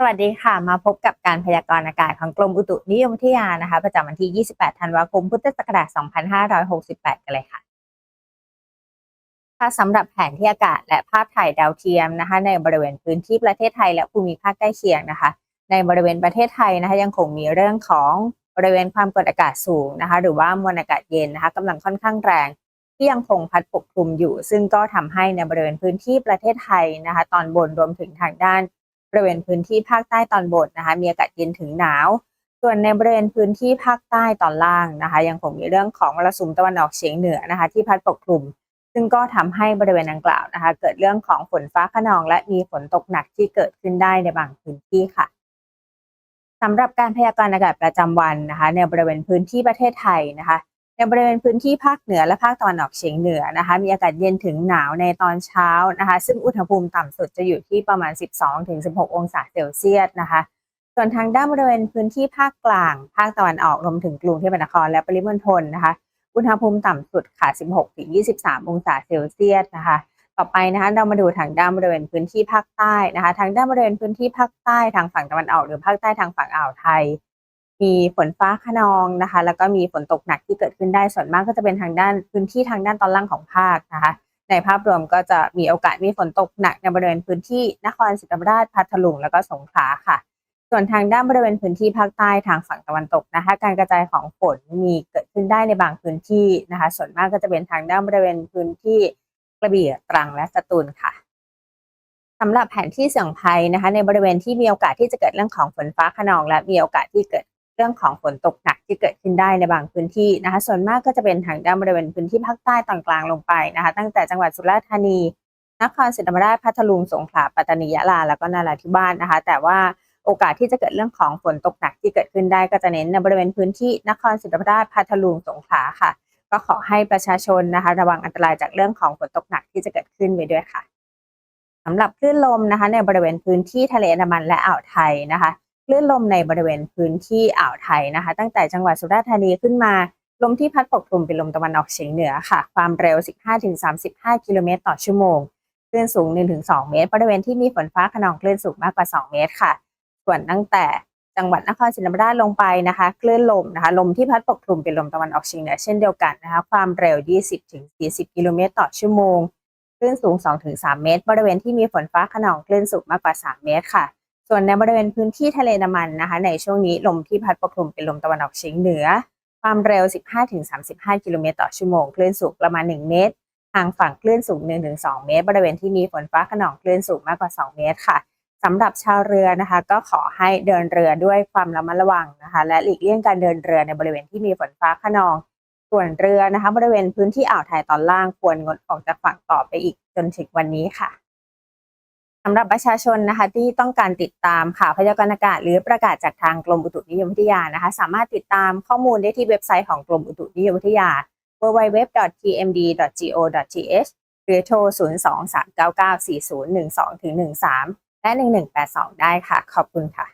สวัสดีค่ะ มาพบกับการพยากรณ์อากาศของกรมอุตุนิยมวิทยานะคะประจำวันที่ 28 ธันวาคม พุทธศักราช 2568 กันเลยค่ะค่ะสำหรับแผนที่อากาศและภาพถ่ายดาวเทียมนะคะ ในบริเวณพื้นที่ประเทศไทยและภูมิภาคใกล้เคียงนะคะ ในบริเวณประเทศไทยนะคะ ยังคงมีเรื่องของบริเวณความกดอากาศสูงนะคะ หรือว่ามวลอากาศเย็นนะคะกำลังค่อนข้างแรง ที่ยังคงพัดปกคลุมอยู่ ซึ่งก็ทำให้ในบริเวณพื้นที่ประเทศไทยนะคะ ตอนบนรวมถึงทางด้าน บริเวณพื้นที่ภาคใต้ตอนบนนะคะ มีอากาศเย็นถึงหนาว ส่วนในบริเวณพื้นที่ภาคใต้ตอนล่างนะคะ ยังคงมีเรื่องของมรสุมตะวันออกเฉียงเหนือนะคะ ที่พัดปกคลุม ซึ่งก็ทำให้บริเวณดังกล่าวนะคะ เกิดเรื่องของฝนฟ้าขนอง และมีฝนตกหนักที่เกิดขึ้นได้ในบางพื้นที่ค่ะสำหรับการพยากรณ์อากาศประจำวันนะคะ ในบริเวณพื้นที่ประเทศไทยนะคะ ในบริเวณพื้นที่ภาคเหนือและภาคตะวันออกเฉียงเหนือนะคะ มีอากาศเย็นถึงหนาวในตอนเช้านะคะ ซึ่งอุณหภูมิต่ำสุดจะอยู่ที่ประมาณ 12-16 องศาเซลเซียสนะคะ ส่วนทางด้านบริเวณพื้นที่ภาคกลาง ภาคตะวันออกรวมถึงกรุงเทพมหานครและปริมณฑลนะคะ อุณหภูมิต่ำสุดค่ะ 16-23 องศาเซลเซียสนะคะ ต่อไปนะคะเรามาดูทางด้านบริเวณพื้นที่ภาคใต้นะคะ ทางด้านบริเวณพื้นที่ภาคใต้ทางฝั่งตะวันออก หรือภาคใต้ทางฝั่งอ่าวไทย มีฝนฟ้าขนองนะคะ แล้วก็มีฝนตกหนักที่เกิดขึ้นได้ส่วนมากก็จะเป็นทางด้านพื้นที่ทางด้านตอนล่างของภาคนะคะ ในภาพรวมก็จะมีโอกาสมีฝนตกหนักในบริเวณพื้นที่นครศรีธรรมราชพัทลุงแล้วก็สงขลาค่ะ ส่วนทางด้านบริเวณพื้นที่ภาคใต้ทางฝั่งตะวันตกนะคะ การกระจายของฝนมีเกิดขึ้นได้ในบางพื้นที่นะคะ ส่วนมากก็จะเป็นทางด้านบริเวณพื้นที่กระบี่ตรังและสตูลค่ะสำหรับแผนที่เสี่ยงภัยนะคะ ในบริเวณที่มีโอกาสที่จะเกิดเรื่องของฝนฟ้าขนอง และมีโอกาสที่เกิด เรื่องของฝนตกหนักที่เกิดขึ้นได้ในบางพื้นที่นะคะ ส่วนมากก็จะเป็นทางด้านบริเวณพื้นที่ภาคใต้ตอนกลางลงไปนะคะ ตั้งแต่จังหวัดสุราษฎร์ธานี นครศรีธรรมราชพัทลุงสงขลาปัตตานียะลาแล้วก็นาราธิวาสนะคะ แต่ว่าโอกาสที่จะเกิดเรื่องของฝนตกหนักที่เกิดขึ้นได้ก็จะเน้นในบริเวณพื้นที่นครศรีธรรมราชพัทลุงสงขลาค่ะ ก็ขอให้ประชาชนนะคะ ระวังอันตรายจากเรื่องของฝนตกหนักที่จะเกิดขึ้นไปด้วยค่ะสำหรับคลื่นลมนะคะ ในบริเวณพื้นที่ทะเลอันดามันและอ่าวไทยนะคะ คลื่นลมในบริเวณพื้นที่อ่าวไทยนะคะ ตั้งแต่จังหวัดสุราษฎร์ธานีขึ้นมา ลมที่พัดปกคลุมเป็นลมตะวันออกเฉียงเหนือค่ะ ความเร็ว 15-35 กิโลเมตรต่อชั่วโมง คลื่นสูง 1-2 เมตร บริเวณที่มีฝนฟ้าขนองคลื่นสูงมากกว่า 2 เมตรค่ะ ส่วนตั้งแต่จังหวัดนครศรีธรรมราชลงไปนะคะ คลื่นลมนะคะ ลมที่พัดปกคลุมเป็นลมตะวันออกเฉียงเหนือเช่นเดียวกันนะคะ ความเร็ว 20-40 กิโลเมตรต่อชั่วโมง คลื่นสูง 2-3 เมตร บริเวณที่มีฝนฟ้าขนองคลื่นสูงมากกว่า 3 เมตรค่ะ ส่วนในบริเวณพื้นที่ทะเลน้ำมันนะคะ ในช่วงนี้ลมที่พัดปกคลุมเป็นลมตะวันออกเฉียงเหนือ ความเร็ว 15-35 กิโลเมตรต่อชั่วโมง คลื่นสูงประมาณ 1 เมตรทางฝั่งคลื่นสูง 1-2 เมตร บริเวณที่มีฝนฟ้าขนองคลื่นสูงมากกว่า 2 เมตรค่ะสำหรับชาวเรือนะคะ ก็ขอให้เดินเรือด้วยความระมัดระวังนะคะ และหลีกเลี่ยงการเดินเรือในบริเวณที่มีฝนฟ้าขนอง ส่วนเรือนะคะ บริเวณพื้นที่อ่าวไทยตอนล่างควรงดออกจากฝั่งต่อไปอีกจนถึงวันนี้ค่ะ สำหรับประชาชนนะคะที่ต้องการติดตามข่าวพยากรณ์อากาศ หรือประกาศจากทางกรมอุตุนิยมวิทยานะคะ สามารถติดตามข้อมูลได้ที่เว็บไซต์ของกรมอุตุนิยมวิทยา www.tmd.go.th หรือโทร 023994012-13 และ 1182 ได้ค่ะ ขอบคุณค่ะ